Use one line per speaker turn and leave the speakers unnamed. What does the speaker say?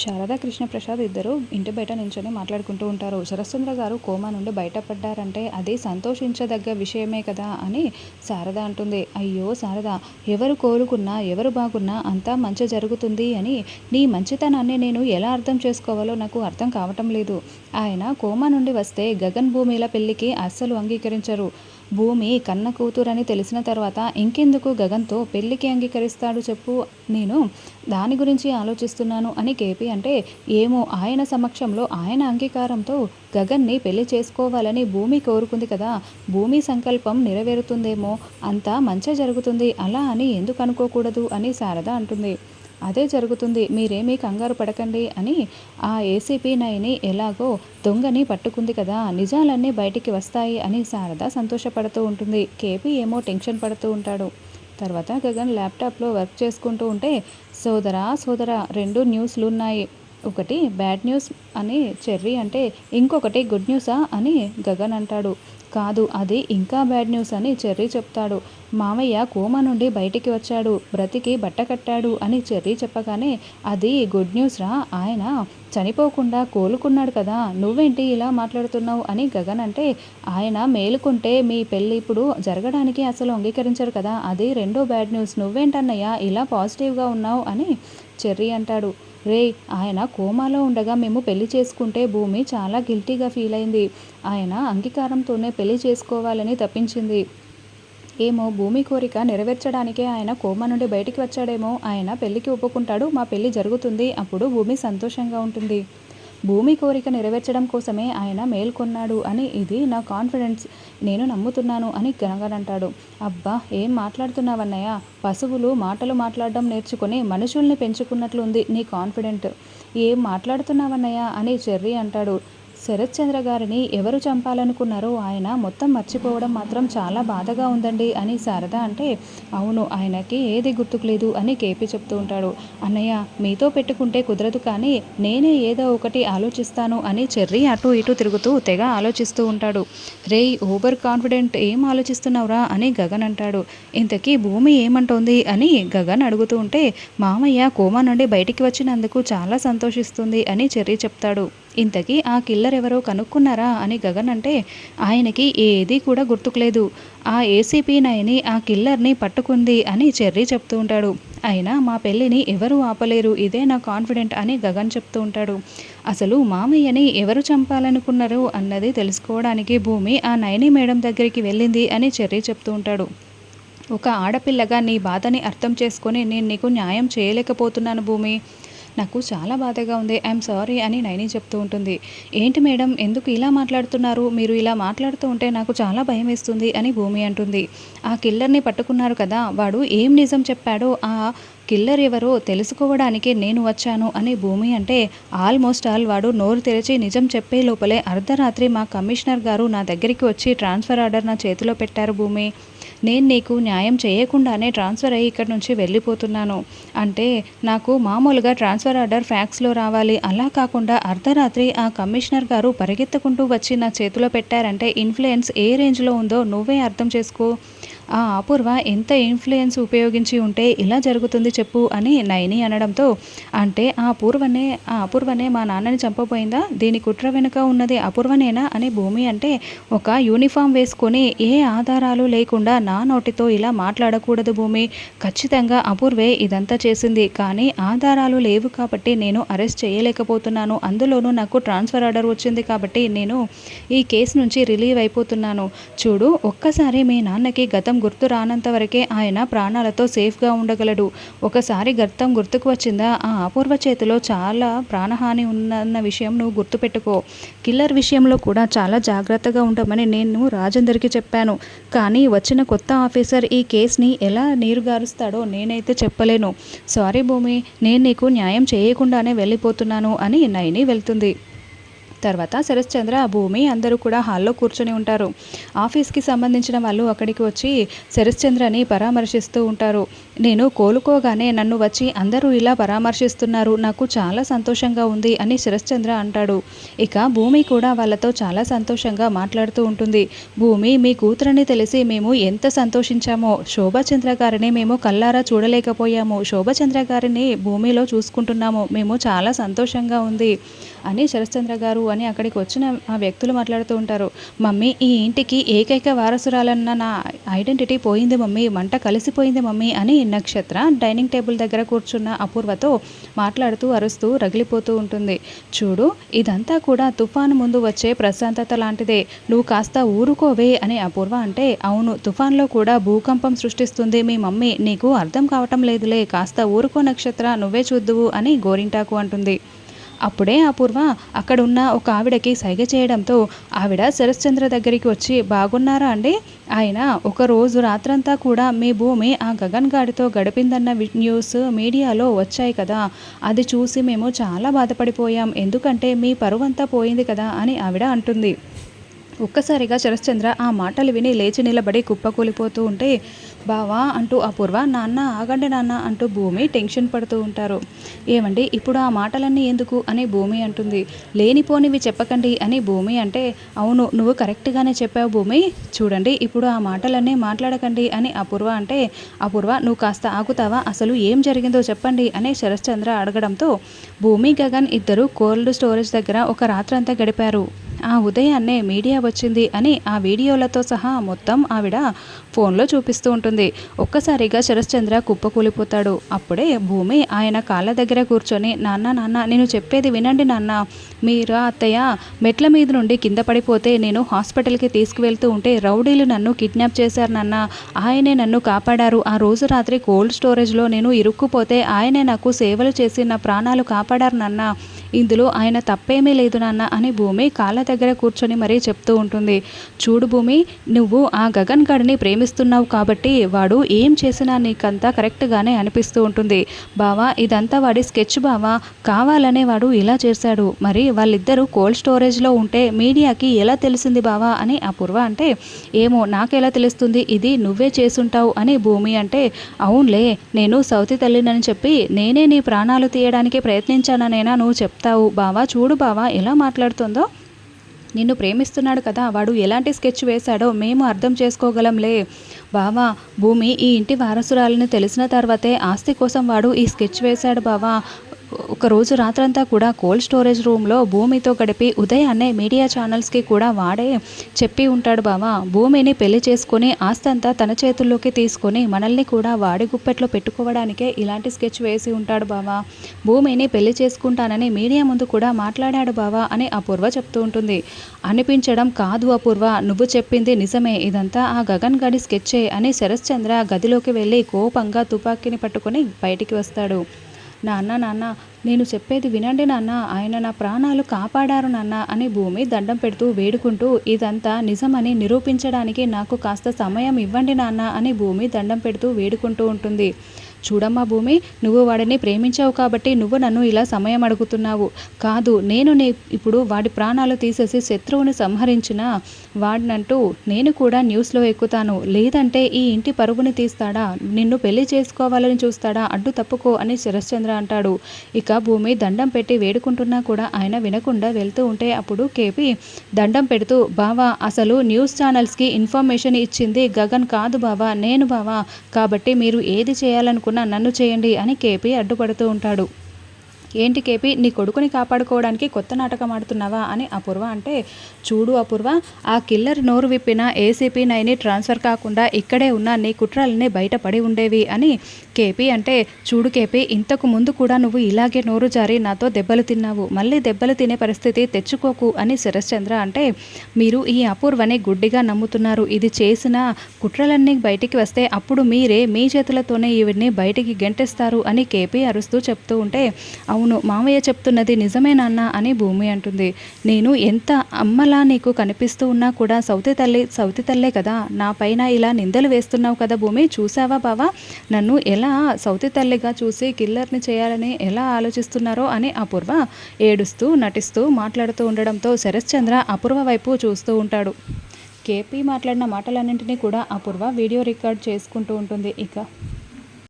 శారదా కృష్ణప్రసాద్ ఇద్దరు ఇంటి బయట నించొని మాట్లాడుకుంటూ ఉంటారు. శరశ్చంద్ర గారు కోమా నుండి బయటపడ్డారంటే అది సంతోషించదగ్గ విషయమే కదా అని శారద అంటుంది. అయ్యో శారద ఎవరు కోలుకున్నా ఎవరు బాగున్నా అంతా మంచి జరుగుతుంది అని నీ మంచితనాన్ని నేను ఎలా అర్థం చేసుకోవాలో నాకు అర్థం కావటం లేదు. ఆయన కోమా నుండి వస్తే గగన్ భూమిల పెళ్ళికి అస్సలు అంగీకరించరు. భూమి కన్న కూతురని తెలిసిన తర్వాత ఇంకెందుకు గగన్తో పెళ్ళికి అంగీకరిస్తాడు చెప్పు. నేను దాని గురించి ఆలోచిస్తున్నాను అని కేపీ అంటే ఏమో ఆయన సమక్షంలో ఆయన అంగీకారంతో గగన్ని పెళ్ళి చేసుకోవాలని భూమి కోరుకుంది కదా. భూమి సంకల్పం నెరవేరుతుందేమో అంతా మంచి జరుగుతుంది అలా అని ఎందుకు అనుకోకూడదు అని శారద అంటుంది. అదే జరుగుతుంది. మీరేమీ కంగారు పడకండి అని ఆ ఏసీపీ నైని ఎలాగో దొంగని పట్టుకుంది కదా నిజాలన్నీ బయటికి వస్తాయి అని శారద సంతోషపడుతూ ఉంటుంది. కేపీ ఏమో టెన్షన్ పడుతూ ఉంటాడు. తర్వాత గగన్ ల్యాప్టాప్లో వర్క్ చేసుకుంటూ ఉంటే సోదరా సోదరా రెండు న్యూస్లు ఉన్నాయి ఒకటి బ్యాడ్ న్యూస్ అని చెర్రీ అంటే ఇంకొకటి గుడ్ న్యూసా అని గగన్ అంటాడు. కాదు అది ఇంకా బ్యాడ్ న్యూస్ అని చెర్రీ చెప్తాడు. మామయ్య కోమా నుండి బయటికి వచ్చాడు. బ్రతికి బట్ట కట్టాడు అని చెర్రీ చెప్పగానే అది గుడ్ న్యూస్ రా ఆయన చనిపోకుండా కోలుకున్నాడు కదా నువ్వేంటి ఇలా మాట్లాడుతున్నావు అని గగన్ అంటే ఆయన మేలుకుంటే మీ పెళ్ళి ఇప్పుడు జరగడానికి అసలు అంగీకరించరు కదా అది రెండో బ్యాడ్ న్యూస్. నువ్వేంటన్నయ్య ఇలా పాజిటివ్గా ఉన్నావు అని చెర్రీ అంటాడు. రే ఆయన కోమాలో ఉండగా మేము పెళ్ళి చేసుకుంటే భూమి చాలా గిల్టీగా ఫీల్ అయింది. ఆయన అంగీకారంతోనే పెళ్ళి చేసుకోవాలని తప్పించింది. ఏమో భూమి కోరిక నెరవేర్చడానికే ఆయన కోమా నుండి బయటికి వచ్చాడేమో. ఆయన పెళ్ళికి ఒప్పుకుంటాడు మా పెళ్ళి జరుగుతుంది. అప్పుడు భూమి సంతోషంగా ఉంటుంది. భూమి కోరిక నెరవేర్చడం కోసమే ఆయన మేల్కొన్నాడు అని ఇది నా కాన్ఫిడెన్స్ నేను నమ్ముతున్నాను అని గనగనంటాడు అబ్బా ఏం మాట్లాడుతున్నావన్నయ్య? పశువులు మాటలు మాట్లాడడం నేర్చుకుని మనుషుల్ని పెంచుకున్నట్లుంది నీ కాన్ఫిడెంట్ ఏం మాట్లాడుతున్నావన్నయ్య? అని చెర్రీ అంటాడు. శరత్చంద్ర గారిని ఎవరు చంపాలనుకున్నారో ఆయన మొత్తం మర్చిపోవడం మాత్రం చాలా బాధగా ఉందండి అని శారద అంటే అవును ఆయనకి ఏది గుర్తుకు లేదు అని కేపీ చెప్తూ ఉంటాడు. అన్నయ్య మీతో పెట్టుకుంటే కుదరదు కానీ నేనే ఏదో ఒకటి ఆలోచిస్తాను అని చెర్రీ అటు ఇటు తిరుగుతూ తెగ ఆలోచిస్తూ ఉంటాడు. రే ఓవర్ కాన్ఫిడెంట్ ఏం ఆలోచిస్తున్నావురా అని గగన్ అంటాడు. ఇంతకీ భూమి ఏమంటోంది అని గగన్ అడుగుతూ ఉంటే మామయ్య కోమా నుండి బయటికి వచ్చినందుకు చాలా సంతోషిస్తుంది అని చెర్రీ చెప్తాడు. ఇంతకీ ఆ కిల్లర్ ఎవరో కనుక్కున్నారా అని గగన్ అంటే ఆయనకి ఏది కూడా గుర్తుకులేదు. ఆ ఏసీపీ నైని ఆ కిల్లర్ని పట్టుకుంది అని చెర్రీ చెప్తూ ఉంటాడు. అయినా మా పెళ్ళిని ఎవరు ఆపలేరు ఇదే నా కాన్ఫిడెంట్ అని గగన్ చెప్తూ ఉంటాడు. అసలు మామయ్యని ఎవరు చంపాలనుకున్నారు అన్నది తెలుసుకోవడానికి భూమి ఆ నయని మేడం దగ్గరికి వెళ్ళింది అని చెర్రీ చెప్తూ ఉంటాడు. ఒక ఆడపిల్లగా నీ బాధని అర్థం చేసుకొని నేను నీకు న్యాయం చేయలేకపోతున్నాను భూమి. నాకు చాలా బాధగా ఉంది. ఐఎమ్ సారీ అని నైని చెప్తూ ఉంటుంది. ఏంటి మేడం? ఎందుకు ఇలా మాట్లాడుతున్నారు? మీరు ఇలా మాట్లాడుతూ ఉంటే నాకు చాలా భయం వేస్తుంది అని భూమి అంటుంది. ఆ కిల్లర్ని పట్టుకున్నారు కదా? వాడు ఏం నిజం చెప్పాడో ఆ కిల్లర్ ఎవరో తెలుసుకోవడానికి నేను వచ్చాను అని భూమి అంటే ఆల్మోస్ట్ ఆల్ వాడు నోరు తెరిచి నిజం చెప్పే లోపలే అర్ధరాత్రి మా కమిషనర్ గారు నా దగ్గరికి వచ్చి ట్రాన్స్ఫర్ ఆర్డర్ నా చేతిలో పెట్టారు భూమి. నేను నీకు న్యాయం చేయకుండానే ట్రాన్స్ఫర్ అయ్యి ఇక్కడ నుంచి వెళ్ళిపోతున్నాను. అంటే నాకు మామూలుగా ట్రాన్స్ఫర్ ఆర్డర్ ఫ్యాక్స్లో రావాలి. అలా కాకుండా అర్ధరాత్రి ఆ కమిషనర్ గారు పరిగెత్తుకుంటూ వచ్చి నా చేతిలో పెట్టారంటే ఇన్ఫ్లుయెన్స్ ఏ రేంజ్లో ఉందో నువ్వే అర్థం చేసుకో. ఆ అపూర్వ ఎంత ఇన్ఫ్లుయెన్స్ ఉపయోగించి ఉంటే ఇలా జరుగుతుంది చెప్పు అని నయని అనడంతో అంటే ఆ అపూర్వనే ఆ అపూర్వనే మా నాన్నని చంపబోయిందా? దీని కుట్ర వెనుక ఉన్నది అపూర్వనేనా? అని భూమి అంటే ఒక యూనిఫామ్ వేసుకొని ఏ ఆధారాలు లేకుండా నా నోటితో ఇలా మాట్లాడకూడదు భూమి. ఖచ్చితంగా అపూర్వే ఇదంతా చేసింది. కానీ ఆధారాలు లేవు కాబట్టి నేను అరెస్ట్ చేయలేకపోతున్నాను. అందులోనూ నాకు ట్రాన్స్ఫర్ ఆర్డర్ వచ్చింది కాబట్టి నేను ఈ కేసు నుంచి రిలీవ్ అయిపోతున్నాను. చూడు ఒక్కసారి మీ నాన్నకి గతం గుర్తు రానంత వరకే ఆయన ప్రాణాలతో సేఫ్గా ఉండగలడు. ఒకసారి గర్తం గుర్తుకు వచ్చిందా? ఆ అపూర్వ చేతిలో చాలా ప్రాణహాని ఉందన్న విషయం నువ్వు గుర్తుపెట్టుకో. కిల్లర్ విషయంలో కూడా చాలా జాగ్రత్తగా ఉండమని నేను రాజేందర్కి చెప్పాను. కానీ వచ్చిన కొత్త ఆఫీసర్ ఈ కేసుని ఎలా నీరుగారుస్తాడో నేనైతే చెప్పలేను. సారీ భూమి నేను నీకు న్యాయం చేయకుండానే వెళ్ళిపోతున్నాను అని నైని వెళ్తుంది. తర్వాత శరశ్చంద్ర భూమి అందరూ కూడా హాల్లో కూర్చొని ఉంటారు. ఆఫీస్కి సంబంధించిన వాళ్ళు అక్కడికి వచ్చి శరశ్చంద్రని పరామర్శిస్తూ ఉంటారు. నేను కోలుకోగానే నన్ను వచ్చి అందరూ ఇలా పరామర్శిస్తున్నారు. నాకు చాలా సంతోషంగా ఉంది అని శరశ్చంద్ర అంటాడు. ఇక భూమి కూడా వాళ్ళతో చాలా సంతోషంగా మాట్లాడుతూ ఉంటుంది. భూమి మీ కూతురని తెలిసి మేము ఎంత సంతోషించామో. శోభాచంద్ర గారిని మేము కల్లారా చూడలేకపోయాము. శోభాచంద్ర గారిని భూమిలో చూసుకుంటున్నాము. మేము చాలా సంతోషంగా ఉంది అని శరశ్చంద్ర గారు అని అక్కడికి వచ్చిన ఆ వ్యక్తులు మాట్లాడుతూ ఉంటారు. మమ్మీ ఈ ఇంటికి ఏకైక వారసురాలన్న నా ఐడెంటిటీ పోయింది మమ్మీ మంట కలిసిపోయింది మమ్మీ అని నక్షత్ర డైనింగ్ టేబుల్ దగ్గర కూర్చున్న అపూర్వతో మాట్లాడుతూ అరుస్తూ రగిలిపోతూ ఉంటుంది. చూడు ఇదంతా కూడా తుఫాను ముందు వచ్చే ప్రశాంతత లాంటిదే. నువ్వు కాస్త ఊరుకోవే అని అపూర్వ అంటే అవును తుఫాన్లో కూడా భూకంపం సృష్టిస్తుంది మీ మమ్మీ. నీకు అర్థం కావటం లేదులే. కాస్త ఊరుకో నక్షత్ర నువ్వే చూద్దువు అని గోరింటాకు అంటుంది. అప్పుడే అపూర్వ అక్కడ ఉన్న ఒక ఆవిడకి సైగ చేయడంతో ఆవిడ శరశ్చంద్ర దగ్గరికి వచ్చి బాగున్నారా అండి? ఆయన ఒక రోజు రాత్రంతా కూడా మీ భూమి ఆ గగన్ గాడితో గడిపిందన్న న్యూస్ మీడియాలో వచ్చాయి కదా. అది చూసి మేము చాలా బాధపడిపోయాం. ఎందుకంటే మీ పరువంతా పోయింది కదా అని ఆవిడ అంటుంది. ఒక్కసారిగా శరశ్చంద్ర ఆ మాటలు విని లేచి నిలబడి కుప్పకూలిపోతూ ఉంటే బావా అంటూ అపూర్వ నాన్న ఆగండి నాన్న అంటూ భూమి టెన్షన్ పడుతూ ఉంటారు. ఏమండి ఇప్పుడు ఆ మాటలన్నీ ఎందుకు అని భూమి అంటుంది. లేనిపోనివి చెప్పకండి అని భూమి అంటే అవును నువ్వు కరెక్ట్గానే చెప్పావు భూమి. చూడండి ఇప్పుడు ఆ మాటలన్నీ మాట్లాడకండి అని అపూర్వ అంటే అపూర్వ నువ్వు కాస్త ఆగుతావా? అసలు ఏం జరిగిందో చెప్పండి అని శరశ్చంద్ర అడగడంతో భూమి గగన్ ఇద్దరు కోల్డ్ స్టోరేజ్ దగ్గర ఒక రాత్రంతా గడిపారు. ఆ ఉదయాన్నే మీడియా వచ్చింది అని ఆ వీడియోలతో సహా మొత్తం ఆవిడ ఫోన్లో చూపిస్తూ ఉంటుంది. ఒక్కసారిగా శరశ్చంద్ర కుప్పకూలిపోతాడు. అప్పుడే భూమి ఆయన కాళ్ళ దగ్గర కూర్చొని నాన్న నాన్న నేను చెప్పేది వినండి నాన్న. మీరు అత్తయ్య మెట్ల మీద నుండి కింద పడిపోతే నేను హాస్పిటల్కి తీసుకువెళ్తూ ఉంటే రౌడీలు నన్ను కిడ్నాప్ చేశారు నాన్న. ఆయనే నన్ను కాపాడారు. ఆ రోజు రాత్రి కోల్డ్ స్టోరేజ్లో నేను ఇరుక్కుపోతే ఆయనే నాకు సేవలు చేసి నా ప్రాణాలు కాపాడారు నాన్న. ఇందులో ఆయన తప్పేమీ లేదు నాన్న అని భూమి కాళ్ళ దగ్గర కూర్చొని మరీ చెప్తూ ఉంటుంది. చూడు భూమి నువ్వు ఆ గగన్ గడిని ప్రేమిస్తున్నావు కాబట్టి వాడు ఏం చేసినా నీకంతా కరెక్ట్గానే అనిపిస్తూ ఉంటుంది. బావా ఇదంతా వాడి స్కెచ్ బావా? కావాలనే వాడు ఇలా చేశాడు. మరి వాళ్ళిద్దరూ కోల్డ్ స్టోరేజ్లో ఉంటే మీడియాకి ఎలా తెలిసింది బావా అని అపూర్వ అంటే ఏమో నాకెలా తెలుస్తుంది? ఇది నువ్వే చేసుంటావు అని భూమి అంటే అవునులే నేను సౌతి తల్లినని చెప్పి నేనే నీ ప్రాణాలు తీయడానికి ప్రయత్నించాననేనా నువ్వు చెప్తావు బావా చూడు బావా ఎలా మాట్లాడుతుందో. నిన్ను ప్రేమిస్తున్నాడు కదా వాడు ఎలాంటి స్కెచ్ వేశాడో మేము అర్థం చేసుకోగలంలే. బావా భూమి ఈ ఇంటి వారసురాలని తెలిసిన తర్వాతే ఆస్తి కోసం వాడు ఈ స్కెచ్ వేశాడు బావా. ఒకరోజు రాత్రంతా కూడా కోల్డ్ స్టోరేజ్ రూమ్లో భూమితో గడిపి ఉదయాన్నే మీడియా ఛానల్స్కి కూడా వాడే చెప్పి ఉంటాడు బావా. భూమిని పెళ్ళి చేసుకొని ఆస్తంతా తన చేతుల్లోకి తీసుకొని మనల్ని కూడా వాడి గుప్పెట్లో పెట్టుకోవడానికే ఇలాంటి స్కెచ్ వేసి ఉంటాడు బావా. భూమిని పెళ్ళి చేసుకుంటానని మీడియా ముందు కూడా మాట్లాడాడు బావా అని అపూర్వ చెప్తూ ఉంటుంది. అనిపించడం కాదు అపూర్వ. నువ్వు చెప్పింది నిజమే. ఇదంతా ఆ గగన్ గడి స్కెచ్చే అని శరశ్చంద్ర గదిలోకి వెళ్ళి కోపంగా తుపాకీని పట్టుకొని బయటికి వస్తాడు. నాన్న నాన్న నేను చెప్పేది వినండి నాన్న. ఆయన నా ప్రాణాలు కాపాడారు నాన్న అని భూమి దండం పెడుతూ వేడుకుంటూ ఇదంతా నిజమని నిరూపించడానికి నాకు కాస్త సమయం ఇవ్వండి నాన్న అని భూమి దండం పెడుతూ వేడుకుంటూ ఉంటుంది. చూడమ్మా భూమి నువ్వు వాడిని ప్రేమించావు కాబట్టి నువ్వు నన్ను ఇలా సమయం అడుగుతున్నావు. కాదు నేను నే ఇప్పుడు వాడి ప్రాణాలు తీసేసి శత్రువుని సంహరించిన వాడినంటూ నేను కూడా న్యూస్లో ఎక్కుతాను. లేదంటే ఈ ఇంటి పరుగుని తీస్తాడా? నిన్ను పెళ్ళి చేసుకోవాలని చూస్తాడా? అడ్డు తప్పుకో అని శరశ్చంద్ర అంటాడు. ఇక భూమి దండం పెట్టి వేడుకుంటున్నా కూడా ఆయన వినకుండా వెళ్తూ ఉంటే అప్పుడు కేపి దండం పెడుతూ బావా అసలు న్యూస్ ఛానల్స్కి ఇన్ఫర్మేషన్ ఇచ్చింది గగన్ కాదు బావా నేను బావా. కాబట్టి మీరు ఏది చేయాలనుకున్నా నన్ను చేయండి అని కేపీ అడ్డుపడుతూ ఉంటాడు. ఏంటి కేపీ నీ కొడుకుని కాపాడుకోవడానికి కొత్త నాటకం ఆడుతున్నావా అని అపూర్వ అంటే చూడు అపూర్వ ఆ కిల్లర్ నోరు విప్పిన ఏసీపీ నైని ట్రాన్స్ఫర్ కాకుండా ఇక్కడే ఉన్న నీ కుట్రలన్నీ బయటపడి ఉండేవి అని కేపీ అంటే చూడు కేపీ ఇంతకు ముందు కూడా నువ్వు ఇలాగే నోరు జారి నాతో దెబ్బలు తిన్నావు. మళ్ళీ దెబ్బలు తినే పరిస్థితి తెచ్చుకోకు అని శరశ్చంద్ర అంటే మీరు ఈ అపూర్వని గుడ్డిగా నమ్ముతున్నారు. ఇది చేసిన కుట్రలన్నీ బయటికి వస్తే అప్పుడు మీరే మీ చేతులతోనే ఈవిడ్ని బయటికి గెంటేస్తారు అని కేపీ అరుస్తూ చెప్తూ ఉంటే అవును మామయ్య చెప్తున్నది నిజమేనాన్న అని భూమి అంటుంది. నేను ఎంత అమ్మలా నీకు కనిపిస్తూ ఉన్నా కూడా సౌతి తల్లి సౌతి తల్లే కదా. నా పైన ఇలా నిందలు వేస్తున్నావు కదా భూమి చూసావా బావా? నన్ను ఎలా ఇలా సౌతి తల్లిగా చూసి కిల్లర్ని చేయాలని ఎలా ఆలోచిస్తున్నారో అని అపూర్వ ఏడుస్తూ నటిస్తూ మాట్లాడుతూ ఉండడంతో శరశ్చంద్ర అపూర్వ వైపు చూస్తూ ఉంటాడు. కేపీ మాట్లాడిన మాటలన్నింటినీ కూడా అపూర్వ వీడియో రికార్డ్ చేసుకుంటూ ఉంటుంది. ఇక